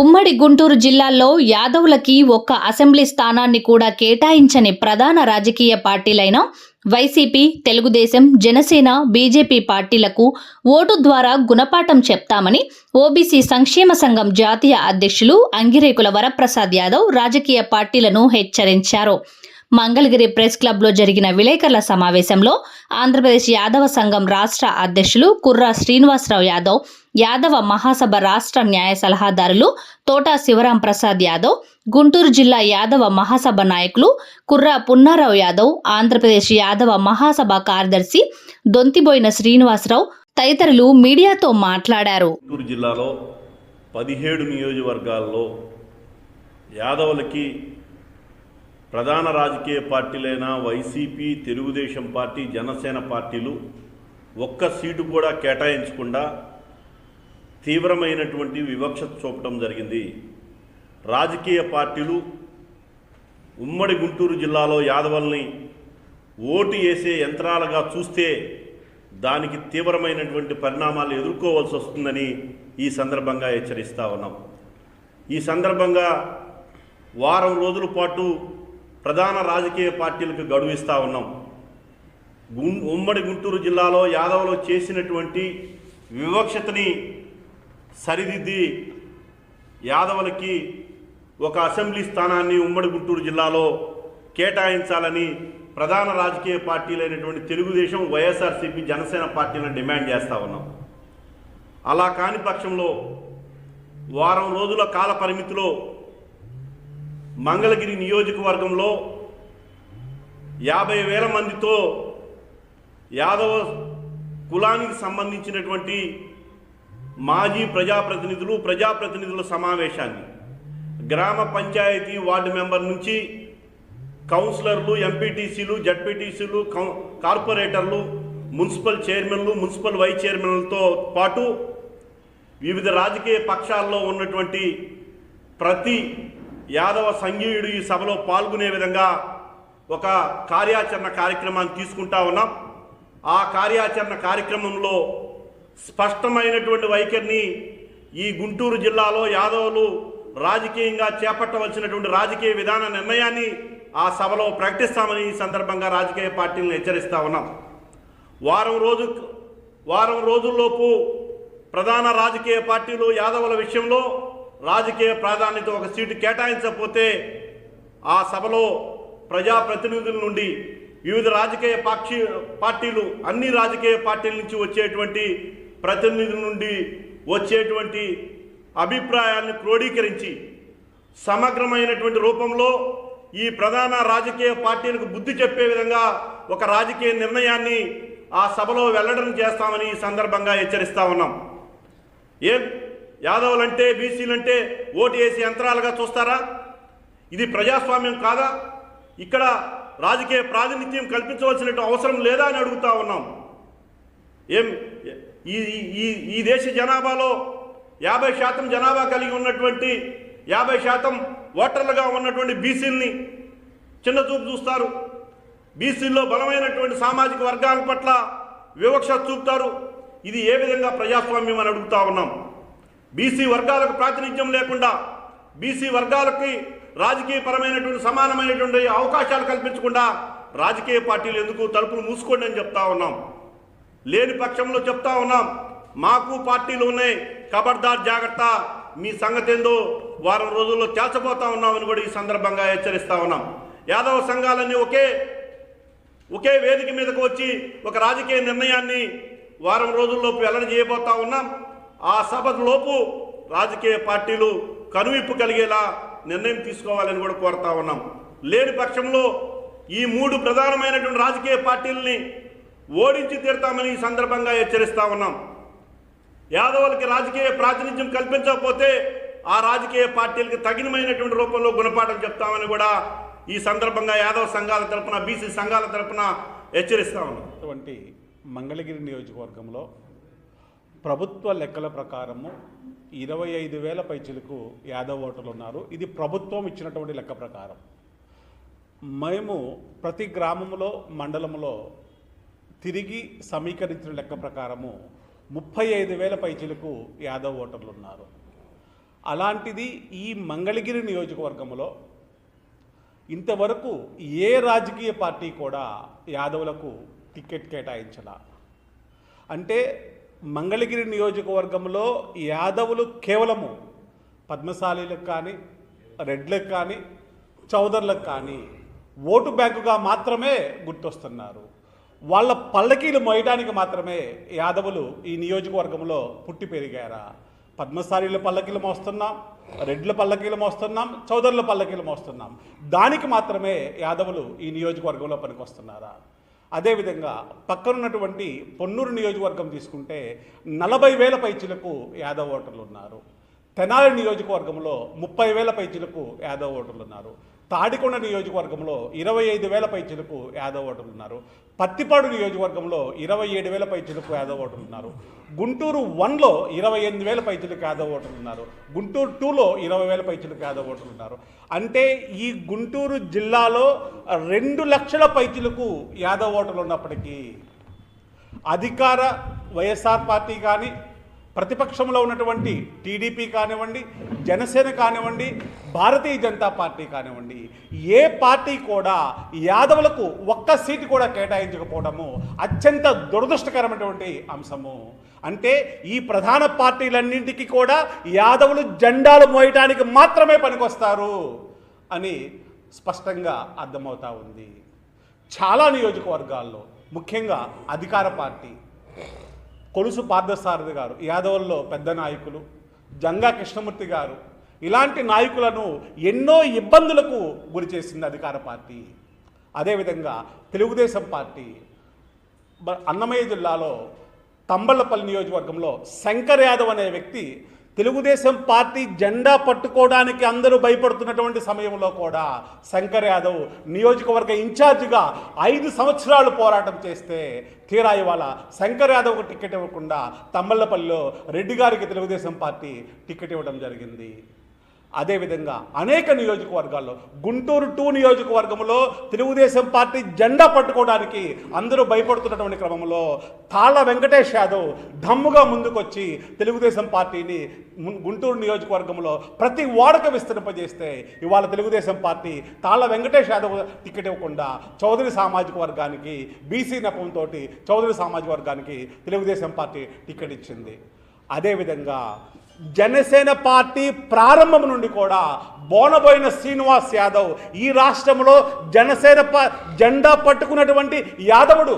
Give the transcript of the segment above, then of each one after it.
ఉమ్మడి గుంటూరు జిల్లాలో యాదవులకి ఒక్క అసెంబ్లీ స్థానాన్ని కూడా కేటాయించని ప్రధాన రాజకీయ పార్టీలైన వైసీపీ తెలుగుదేశం జనసేన బీజేపీ పార్టీలకు ఓటు ద్వారా గుణపాఠం చెప్తామని ఓబీసీ సంక్షేమ సంఘం జాతీయ అధ్యక్షులు అంగిరేకుల వరప్రసాద్ యాదవ్ రాజకీయ పార్టీలను హెచ్చరించారు. మంగళగిరి ప్రెస్ క్లబ్లో జరిగిన విలేకరుల సమావేశంలో ఆంధ్రప్రదేశ్ యాదవ సంఘం రాష్ట్ర అధ్యక్షులు కుర్రా శ్రీనివాసరావు యాదవ్ యాదవ మహాసభ రాష్ట్ర న్యాయ సలహాదారులు తోటా శివరాం ప్రసాద్ యాదవ్ గుంటూరు జిల్లా యాదవ మహాసభ నాయకులు కుర్రా పున్నారావు యాదవ్ ఆంధ్రప్రదేశ్ యాదవ మహాసభ కార్యదర్శి దొంతిబోయిన శ్రీనివాసరావు తదితరులు మీడియాతో మాట్లాడారు. గుంటూరు జిల్లాలో పదిహేడు నియోజకవర్గాల్లో యాదవులకి ప్రధాన రాజకీయ పార్టీలైన వైసీపీ తెలుగుదేశం పార్టీ జనసేన పార్టీలు ఒక్క సీటు కూడా కేటాయించకుండా తీవ్రమైనటువంటి వివక్ష చూపడం జరిగింది. రాజకీయ పార్టీలు ఉమ్మడి గుంటూరు జిల్లాలో యాదవల్ని ఓటు వేసే యంత్రాలుగా చూస్తే దానికి తీవ్రమైనటువంటి పరిణామాలు ఎదుర్కోవాల్సి వస్తుందని ఈ సందర్భంగా హెచ్చరిస్తా ఉన్నాం. ఈ సందర్భంగా వారం రోజుల పాటు ప్రధాన రాజకీయ పార్టీలకు గడువు ఉన్నాం. ఉమ్మడి గుంటూరు జిల్లాలో యాదవులు చేసినటువంటి వివక్షతని సరిదిద్ది యాదవులకి ఒక అసెంబ్లీ స్థానాన్ని ఉమ్మడి గుంటూరు జిల్లాలో కేటాయించాలని ప్రధాన రాజకీయ పార్టీలైనటువంటి తెలుగుదేశం వైఎస్ఆర్సీపీ జనసేన పార్టీలను డిమాండ్ చేస్తూ ఉన్నాం. అలా కాని పక్షంలో వారం రోజుల కాల పరిమితిలో మంగళగిరి నియోజకవర్గంలో యాభై వేల మందితో యాదవ కులానికి సంబంధించినటువంటి మాజీ ప్రజాప్రతినిధులు ప్రజాప్రతినిధుల సమావేశాన్ని గ్రామ పంచాయతీ వార్డు మెంబర్ నుంచి కౌన్సిలర్లు ఎంపీటీసీలు జడ్పీటీసీలు కౌ కార్పొరేటర్లు మున్సిపల్ చైర్మన్లు మున్సిపల్ వైస్ చైర్మన్లతో పాటు వివిధ రాజకీయ పక్షాల్లో ఉన్నటువంటి ప్రతి యాదవ సంఘీయుడు ఈ సభలో పాల్గొనే విధంగా ఒక కార్యాచరణ కార్యక్రమాన్ని తీసుకుంటా ఉన్నాం. ఆ కార్యాచరణ కార్యక్రమంలో స్పష్టమైనటువంటి వైఖరిని ఈ గుంటూరు జిల్లాలో యాదవులు రాజకీయంగా చేపట్టవలసినటువంటి రాజకీయ విధాన నిర్ణయాన్ని ఆ సభలో ప్రకటిస్తామని ఈ సందర్భంగా రాజకీయ పార్టీలను హెచ్చరిస్తా ఉన్నాం. వారం రోజు వారం రోజుల్లోపు ప్రధాన రాజకీయ పార్టీలు యాదవుల విషయంలో రాజకీయ ప్రాధాన్యత ఒక సీటు కేటాయించకపోతే ఆ సభలో ప్రజాప్రతినిధుల నుండి వివిధ రాజకీయ పాక్షి పార్టీలు అన్ని రాజకీయ పార్టీల నుంచి వచ్చేటువంటి ప్రతినిధుల నుండి వచ్చేటువంటి అభిప్రాయాన్ని క్రోడీకరించి సమగ్రమైనటువంటి రూపంలో ఈ ప్రధాన రాజకీయ పార్టీలకు బుద్ధి చెప్పే విధంగా ఒక రాజకీయ నిర్ణయాన్ని ఆ సభలో వెల్లడం చేస్తామని ఈ సందర్భంగా హెచ్చరిస్తా ఉన్నాం. ఏం యాదవులంటే బీసీలంటే ఓటు వేసి యంత్రాలుగా చూస్తారా? ఇది ప్రజాస్వామ్యం కాదా? ఇక్కడ రాజకీయ ప్రాతినిధ్యం కల్పించవలసిన అవసరం లేదా అని అడుగుతా ఉన్నాం. ఏం ఈ ఈ ఈ దేశ జనాభాలో యాభై శాతం జనాభా కలిగి ఉన్నటువంటి యాభై శాతం ఓటర్లుగా ఉన్నటువంటి బీసీల్ని చిన్న చూపు చూస్తారు. బీసీల్లో బలమైనటువంటి సామాజిక వర్గాల పట్ల వివక్ష చూపుతారు. ఇది ఏ విధంగా ప్రజాస్వామ్యం అని అడుగుతా ఉన్నాం. బీసీ వర్గాలకు ప్రాతినిధ్యం లేకుండా బీసీ వర్గాలకి రాజకీయపరమైనటువంటి సమానమైనటువంటి అవకాశాలు కల్పించకుండా రాజకీయ పార్టీలు ఎందుకు తలుపులు మూసుకోండి అని చెప్తా ఉన్నాం. లేని పక్షంలో చెప్తా ఉన్నాం. మాకు పార్టీలు ఉన్నాయి. కబర్దార్ జాగ్రత్త. మీ సంగతేందో వారం రోజుల్లో తేల్చబోతా ఉన్నామని కూడా ఈ సందర్భంగా హెచ్చరిస్తా ఉన్నాం. యాదవ సంఘాలన్నీ ఒకే ఒకే వేదిక మీదకు వచ్చి ఒక రాజకీయ నిర్ణయాన్ని వారం రోజుల్లోపు వెల్లడి చేయబోతా ఉన్నాం. ఆ సభలోపు రాజకీయ పార్టీలు కనువిప్పు కలిగేలా నిర్ణయం తీసుకోవాలని కూడా కోరుతా ఉన్నాం. లేని పక్షంలో ఈ మూడు ప్రధానమైనటువంటి రాజకీయ పార్టీలని ఓడించి తీరుతామని ఈ సందర్భంగా హెచ్చరిస్తా ఉన్నాం. యాదవులకి రాజకీయ ప్రాతినిధ్యం కల్పించకపోతే ఆ రాజకీయ పార్టీలకు తగినమైనటువంటి రూపంలో గుణపాఠం చెప్తామని కూడా ఈ సందర్భంగా యాదవ సంఘాల తరపున బీసీ సంఘాల తరపున హెచ్చరిస్తా ఉన్నాం. అటువంటి మంగళగిరి నియోజకవర్గంలో ప్రభుత్వ లెక్కల ప్రకారము ఇరవై ఐదు వేల పైచిలకు యాదవ్ ఓటర్లు ఉన్నారు. ఇది ప్రభుత్వం ఇచ్చినటువంటి లెక్క ప్రకారం. మేము ప్రతి గ్రామంలో మండలంలో తిరిగి సమీకరించిన లెక్క ప్రకారము ముప్పై ఐదు వేల పైచిలకు యాదవ్ ఓటర్లు ఉన్నారు. అలాంటిది ఈ మంగళగిరి నియోజకవర్గంలో ఇంతవరకు ఏ రాజకీయ పార్టీ కూడా యాదవులకు టికెట్ కేటాయించలా. అంటే మంగళగిరి నియోజకవర్గంలో యాదవులు కేవలము పద్మశాలీలకు కానీ రెడ్లకు కానీ చౌదర్లకు కానీ ఓటు బ్యాంకుగా మాత్రమే గుర్తొస్తున్నారు. వాళ్ళ పల్లకీలు మోయడానికి మాత్రమే యాదవులు ఈ నియోజకవర్గంలో పుట్టి పెరిగారా? పద్మశాలీల పల్లకీలు మోస్తున్నాం రెడ్ల పల్లకీలు మోస్తున్నాం చౌదరుల పల్లకీలు మోస్తున్నాం. దానికి మాత్రమే యాదవులు ఈ నియోజకవర్గంలో పనికొస్తున్నారా? అదేవిధంగా పక్కనున్నటువంటి పొన్నూరు నియోజకవర్గం తీసుకుంటే నలభై వేల పైచులకు యాదవ్ ఓటర్లు ఉన్నారు. తెనాలి నియోజకవర్గంలో ముప్పై వేల పైచిలకు యాదవ్ ఓటర్లు ఉన్నారు. తాడికొండ నియోజకవర్గంలో ఇరవై ఐదు వేల పైచిలకు యాదవ్ ఓటర్లు ఉన్నారు. పత్తిపాడు నియోజకవర్గంలో ఇరవై ఏడు వేల పైచిలకు యాదవ్ ఓటర్లు ఉన్నారు. గుంటూరు వన్లో ఇరవై ఎనిమిది వేల పైచిలకు యాదవ్ ఓటర్లు ఉన్నారు. గుంటూరు టూలో ఇరవై వేల పైచిలకు యాదవ్ ఓటర్లు ఉన్నారు. అంటే ఈ గుంటూరు జిల్లాలో రెండు లక్షల పైచిలకు యాదవ్ ఓటర్లు ఉన్నప్పటికీ అధికార వైఎస్ఆర్ పార్టీ కానీ ప్రతిపక్షంలో ఉన్నటువంటి టీడీపీ కానివ్వండి జనసేన కానివ్వండి భారతీయ జనతా పార్టీ కానివ్వండి ఏ పార్టీ కూడా యాదవులకు ఒక్క సీటు కూడా కేటాయించకపోవడము అత్యంత దురదృష్టకరమైనటువంటి అంశము. అంటే ఈ ప్రధాన పార్టీలన్నింటికి కూడా యాదవులు జెండాలు మోయటానికి మాత్రమే పనికొస్తారు అని స్పష్టంగా అర్థమవుతా ఉంది. చాలా నియోజకవర్గాల్లో ముఖ్యంగా అధికార పార్టీ కొలుసు పార్థసారథి గారు యాదవుల్లో పెద్ద నాయకులు జంగా కృష్ణమూర్తి గారు ఇలాంటి నాయకులను ఎన్నో ఇబ్బందులకు గురి చేసింది అధికార పార్టీ. అదేవిధంగా తెలుగుదేశం పార్టీ అన్నమయ్య జిల్లాలో తంబళ్ళపల్లి నియోజకవర్గంలో శంకర్ యాదవ్ అనే వ్యక్తి తెలుగుదేశం పార్టీ జెండా పట్టుకోవడానికి అందరూ భయపడుతున్నటువంటి సమయంలో కూడా శంకర్ యాదవ్ నియోజకవర్గ ఇన్ఛార్జిగా ఐదు సంవత్సరాలు పోరాటం చేస్తే తీరా ఇవాళ శంకర్ యాదవ్కు టికెట్ ఇవ్వకుండా తమ్మళ్ళపల్లిలో రెడ్డి గారికి తెలుగుదేశం పార్టీ టికెట్ ఇవ్వడం జరిగింది. అదేవిధంగా అనేక నియోజకవర్గాల్లో గుంటూరు టూ నియోజకవర్గంలో తెలుగుదేశం పార్టీ జెండా పట్టుకోవడానికి అందరూ భయపడుతున్నటువంటి క్రమంలో తాళ్ళ వెంకటేష్ యాదవ్ దమ్ముగా ముందుకొచ్చి తెలుగుదేశం పార్టీని గుంటూరు నియోజకవర్గంలో ప్రతి వాడక విస్తరింపజేస్తే ఇవాళ తెలుగుదేశం పార్టీ తాళ్ళ వెంకటేష్ యాదవ్ టికెట్ ఇవ్వకుండా చౌదరి సామాజిక వర్గానికి బీసీ నెపంతో చౌదరి సామాజిక వర్గానికి తెలుగుదేశం పార్టీ టికెట్ ఇచ్చింది. అదేవిధంగా జనసేన పార్టీ ప్రారంభం నుండి కూడా బోనబోయిన శ్రీనివాస్ యాదవ్ ఈ రాష్ట్రంలో జనసేన ప జెండా పట్టుకున్నటువంటి యాదవుడు.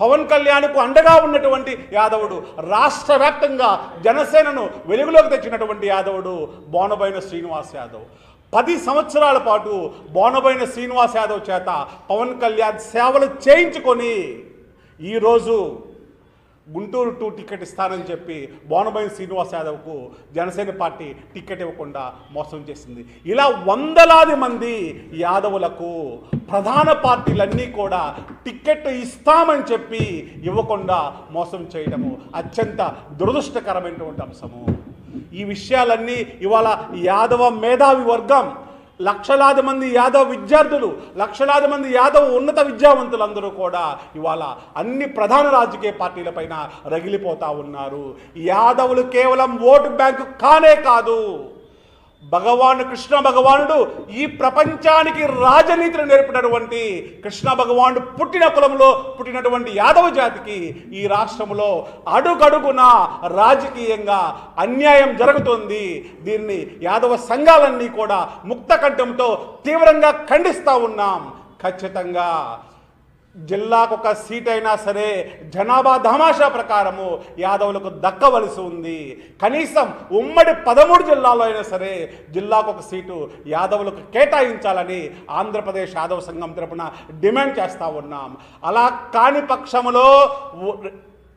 పవన్ కళ్యాణ్కు అండగా ఉన్నటువంటి యాదవుడు. రాష్ట్ర వ్యాప్తంగా జనసేనను వెలుగులోకి తెచ్చినటువంటి యాదవుడు బోనబోయిన శ్రీనివాస్ యాదవ్. పది సంవత్సరాల పాటు బోనబోయిన శ్రీనివాస్ యాదవ్ చేత పవన్ కళ్యాణ్ సేవలు చేయించుకొని ఈరోజు గుంటూరు టూ టికెట్ ఇస్తానని చెప్పి బోనబోయిన శ్రీనివాస్ యాదవ్కు జనసేన పార్టీ టికెట్ ఇవ్వకుండా మోసం చేసింది. ఇలా వందలాది మంది యాదవులకు ప్రధాన పార్టీలన్నీ కూడా టికెట్ ఇస్తామని చెప్పి ఇవ్వకుండా మోసం చేయడము అత్యంత దురదృష్టకరమైనటువంటి అంశము. ఈ విషయాలన్నీ ఇవాళ యాదవ మేధావి వర్గం లక్షలాది మంది యాదవ్ విద్యార్థులు లక్షలాది మంది యాదవ్ ఉన్నత విద్యావంతులందరూ కూడా ఇవాళ అన్ని ప్రధాన రాజకీయ పార్టీలపైన రగిలిపోతా ఉన్నారు. యాదవులు కేవలం ఓటు బ్యాంకు కానే కాదు. భగవాన్ కృష్ణ భగవానుడు ఈ ప్రపంచానికి రాజనీతిని నేర్పినటువంటి కృష్ణ భగవానుడు పుట్టిన కులంలో పుట్టినటువంటి యాదవ జాతికి ఈ రాష్ట్రంలో అడుగడుగున రాజకీయంగా అన్యాయం జరుగుతుంది. దీన్ని యాదవ సంఘాలన్నీ కూడా ముక్త కంఠంతో తీవ్రంగా ఖండిస్తూ ఉన్నాం. ఖచ్చితంగా జిల్లాకు ఒక సీట్ అయినా సరే జనాభా ధమాషా ప్రకారము యాదవులకు దక్కవలసి ఉంది. కనీసం ఉమ్మడి పదమూడు జిల్లాలో అయినా సరే జిల్లాకు ఒక సీటు యాదవులకు కేటాయించాలని ఆంధ్రప్రదేశ్ యాదవ సంఘం తరపున డిమాండ్ చేస్తూ ఉన్నాం. అలా కాని పక్షములో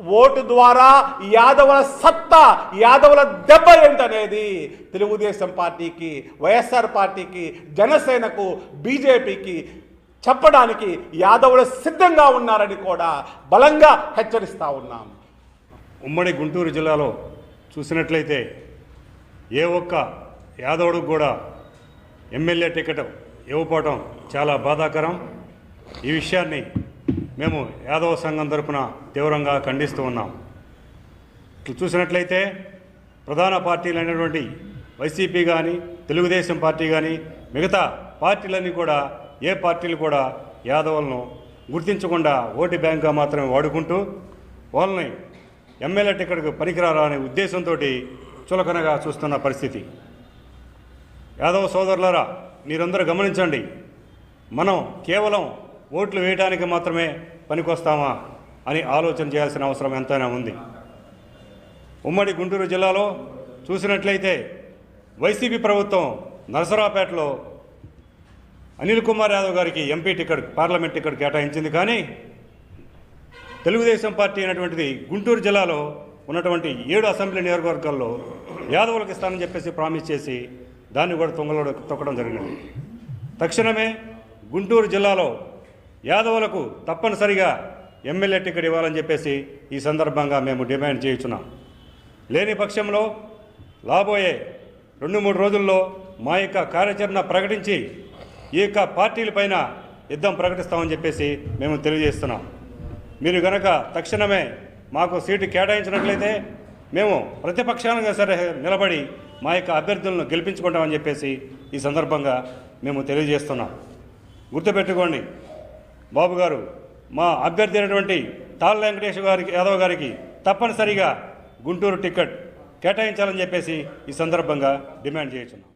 ఓటు ద్వారా యాదవుల సత్తా యాదవుల దెబ్బ ఏంటనేది తెలుగుదేశం పార్టీకి వైఎస్ఆర్ పార్టీకి జనసేనకు బీజేపీకి చెప్పడానికి యాదవులు సిద్ధంగా ఉన్నారని కూడా బలంగా హెచ్చరిస్తూ ఉన్నాం. ఉమ్మడి గుంటూరు జిల్లాలో చూసినట్లయితే ఏ ఒక్క యాదవుడికి కూడా ఎమ్మెల్యే టికెట్ ఇవ్వపోవటం చాలా బాధాకరం. ఈ విషయాన్ని మేము యాదవ సంఘం తరపున తీవ్రంగా ఖండిస్తూ ఉన్నాం. ఇట్లు చూసినట్లయితే ప్రధాన పార్టీలు అయినటువంటి వైసీపీ కానీ తెలుగుదేశం పార్టీ కానీ మిగతా పార్టీలన్నీ కూడా ఏ పార్టీలు కూడా యాదవులను గుర్తించకుండా ఓటు బ్యాంక్గా మాత్రమే వాడుకుంటూ వాళ్ళని ఎమ్మెల్యే టికెట్కు పనికిరారా అనే ఉద్దేశంతో చులకనగా చూస్తున్న పరిస్థితి. యాదవ సోదరులారా మీరందరూ గమనించండి మనం కేవలం ఓట్లు వేయడానికి మాత్రమే పనికొస్తామా అని ఆలోచన చేయాల్సిన అవసరం ఎంతైనా ఉంది. ఉమ్మడి గుంటూరు జిల్లాలో చూసినట్లయితే వైసీపీ ప్రభుత్వం నరసరాపేటలో అనిల్ కుమార్ యాదవ్ గారికి ఎంపీ టికెట్ పార్లమెంట్ టికెట్ కేటాయించింది కానీ తెలుగుదేశం పార్టీ అయినటువంటిది గుంటూరు జిల్లాలో ఉన్నటువంటి ఏడు అసెంబ్లీ నియోజకవర్గాల్లో యాదవులకు ఇస్తానని చెప్పేసి ప్రామిస్ చేసి దాన్ని కూడా తుంగలో తొక్కడం జరిగింది. తక్షణమే గుంటూరు జిల్లాలో యాదవులకు తప్పనిసరిగా ఎమ్మెల్యే టికెట్ ఇవ్వాలని చెప్పేసి ఈ సందర్భంగా మేము డిమాండ్ చేయుచున్నాం. లేని పక్షంలో రాబోయే రెండు మూడు రోజుల్లో మా యొక్క కార్యాచరణ ప్రకటించి ఈ యొక్క పార్టీలపైన యుద్ధం ప్రకటిస్తామని చెప్పేసి మేము తెలియజేస్తున్నాం. మీరు గనక తక్షణమే మాకు సీటు కేటాయించినట్లయితే మేము ప్రతిపక్షాలుగా సరే నిలబడి మా యొక్క అభ్యర్థులను గెలిపించుకుంటామని చెప్పేసి ఈ సందర్భంగా మేము తెలియజేస్తున్నాం. గుర్తుపెట్టుకోండి బాబు గారు మా అభ్యర్థి అయినటువంటి తాళ్ళ వెంకటేశ్వర గారికి యాదవ్ గారికి తప్పనిసరిగా గుంటూరు టికెట్ కేటాయించాలని చెప్పేసి ఈ సందర్భంగా డిమాండ్ చేస్తున్నాం.